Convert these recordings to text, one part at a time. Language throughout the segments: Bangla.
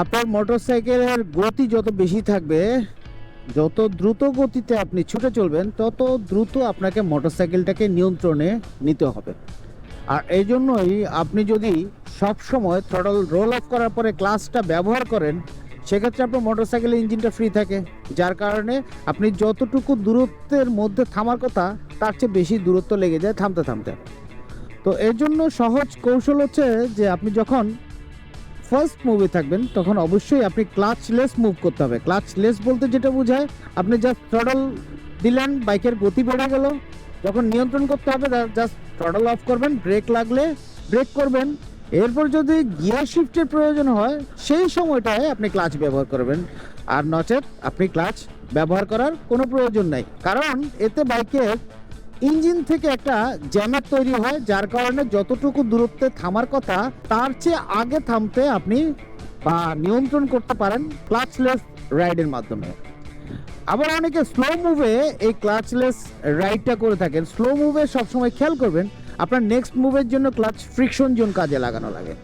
আপনার মোটরসাইকেলের গতি যত বেশি থাকবে, যত দ্রুত গতিতে আপনি ছুটে চলবেন, তত দ্রুত আপনাকে মোটরসাইকেলটাকে নিয়ন্ত্রণে নিতে হবে। আর এই জন্যই আপনি যদি সব সময় থ্রটল রোল অফ করার পরে ক্লাসটা ব্যবহার করেন, সেক্ষেত্রে আপনার মোটরসাইকেলের ইঞ্জিনটা ফ্রি থাকে। যার কারণে আপনি যতটুকু দূরত্বের মধ্যে থামার কথা, তার চেয়ে বেশি দূরত্ব লেগে যায় থামতে থামতে। তো এর জন্য সহজ কৌশল হচ্ছে যে আপনি যখন ফার্স্ট মুভে থাকবেন, তখন অবশ্যই আপনি ক্লাচলেস মুভ করতে হবে। ক্লাচলেস বলতে যেটা বোঝায়, আপনি জাস্ট ট্রডল দিলেন, বাইকের গতি বেড়ে গেল। যখন নিয়ন্ত্রণ করতে হবে জাস্ট থ্রটল অফ করবেন ব্রেক লাগলে ব্রেক করবেন। এরপর যদি গিয়ার শিফটের প্রয়োজন হয়, সেই সময়টায় আপনি ক্লাচ ব্যবহার করবেন। আর নচেত আপনি ক্লাচ ব্যবহার করার কোনো প্রয়োজন নাই। কারণ এতে বাইকের ইঞ্জিন থেকে একটা জ্যামের তৈরি হয়, যার কারণে যতটুকু দূরত্বে থামার কথা, তার চেয়ে আগে থামতে আপনি বা নিয়ন্ত্রণ করতে পারেন ক্লাচলেস রাইডের মাধ্যমে। আবার অনেকে স্লো মুভে এই ক্লাচলেস রাইডটা করে থাকেন। স্লো মুভে সবসময় খেয়াল করবেন, আপনার নেক্সট মুভের জন্য ক্লাচ ফ্রিকশন জোন কাজে লাগানো লাগে।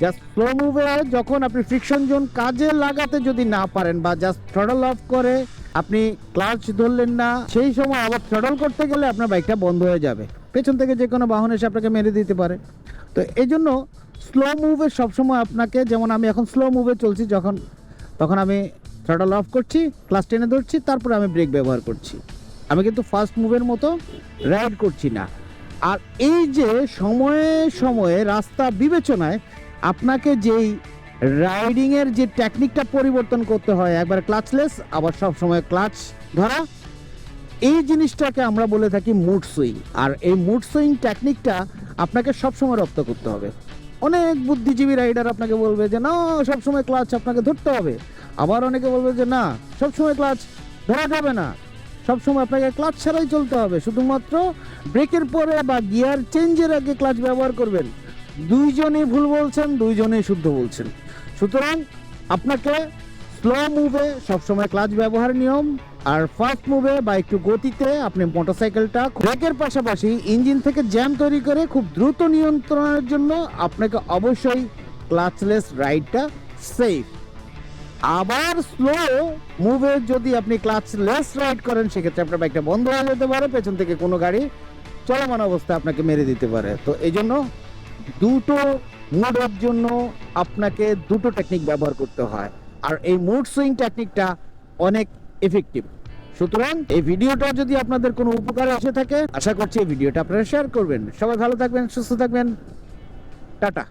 জাস্ট স্লো মুভে যখন আপনি ফ্রিকশন জোন কাজে লাগাতে যদি না পারেন বা জাস্ট থ্রডল অফ করে আপনি ক্লাচ ধরলেন না, সেই সময় আবার থ্রডল করতে গেলে আপনার বাইকটা বন্ধ হয়ে যাবে। পেছন থেকে যে কোনো বাহন এসে আপনাকে মেরে দিতে পারে। তো এই জন্য স্লো মুভে সবসময় আপনাকে, যেমন আমি এখন স্লো মুভে চলছি, যখন, তখন আমি থ্রডল অফ করছি ক্লাস টেনে ধরছি, তারপরে আমি ব্রেক ব্যবহার করছি। আমি কিন্তু ফার্স্ট মুভের মতো রাইড করছি না। আর এই যে সময়ে সময়ে রাস্তা বিবেচনায় আপনাকে যেই রাইডিংয়ের যে টেকনিকটা পরিবর্তন করতে হয়, একবার ক্লাচলেস আবার সব সময় ক্লাচ ধরা। এই জিনিসটাকে আমরা বলে থাকি মুড সুইং আর এই মুড সুইং টেকনিকটা আপনাকে সবসময় রপ্ত করতে হবে। অনেক বুদ্ধিজীবী রাইডার আপনাকে বলবে যে, না, সবসময় ক্লাচ আপনাকে ধরতে হবে। আবার অনেকে বলবে যে, না, সবসময় ক্লাচ ধরা যাবে না। সবসময় আপনাকে ক্লাচ ছাড়াই চলতে হবে। শুধুমাত্র ব্রেকের পরে বা গিয়ার চেঞ্জের আগে ক্লাচ ব্যবহার করবেন। দুইজনই ভুল বলছেন, দুইজনেই শুদ্ধ বলছেন। সুতরাং আপনাকে স্লো মুভে সবসময় ক্লাচ ব্যবহার নিয়ম আর ফাস্ট মুভে বা একটু গতিতে আপনি মোটরসাইকেলটা ব্রেকের পাশাপাশি ইঞ্জিন থেকে জ্যাম তৈরি করে খুব দ্রুত নিয়ন্ত্রণের জন্য আপনাকে অবশ্যই ক্লাচলেস রাইডটা সেফ আবার স্লো মুভে যদি আপনি ক্লাচলেস রাইড করেন, সেক্ষেত্রে আপনার বাইকটা বন্ধ হয়ে যেতে পারে, পেছন থেকে কোনো গাড়ি চলমান অবস্থায় আপনাকে মেরে দিতে পারে। তো এই জন্য দুটো মুডের জন্য আপনাকে দুটো টেকনিক ব্যবহার করতে হয়। আর এই মুড সুইং টেকনিকটা অনেক এফেক্টিভ সুতরাং এই ভিডিওটা যদি আপনাদের কোনো উপকারে আসে থাকে, আশা করছি এই ভিডিওটা আপনারা শেয়ার করবেন। সবাই ভালো থাকবেন, সুস্থ থাকবেন। টাটা।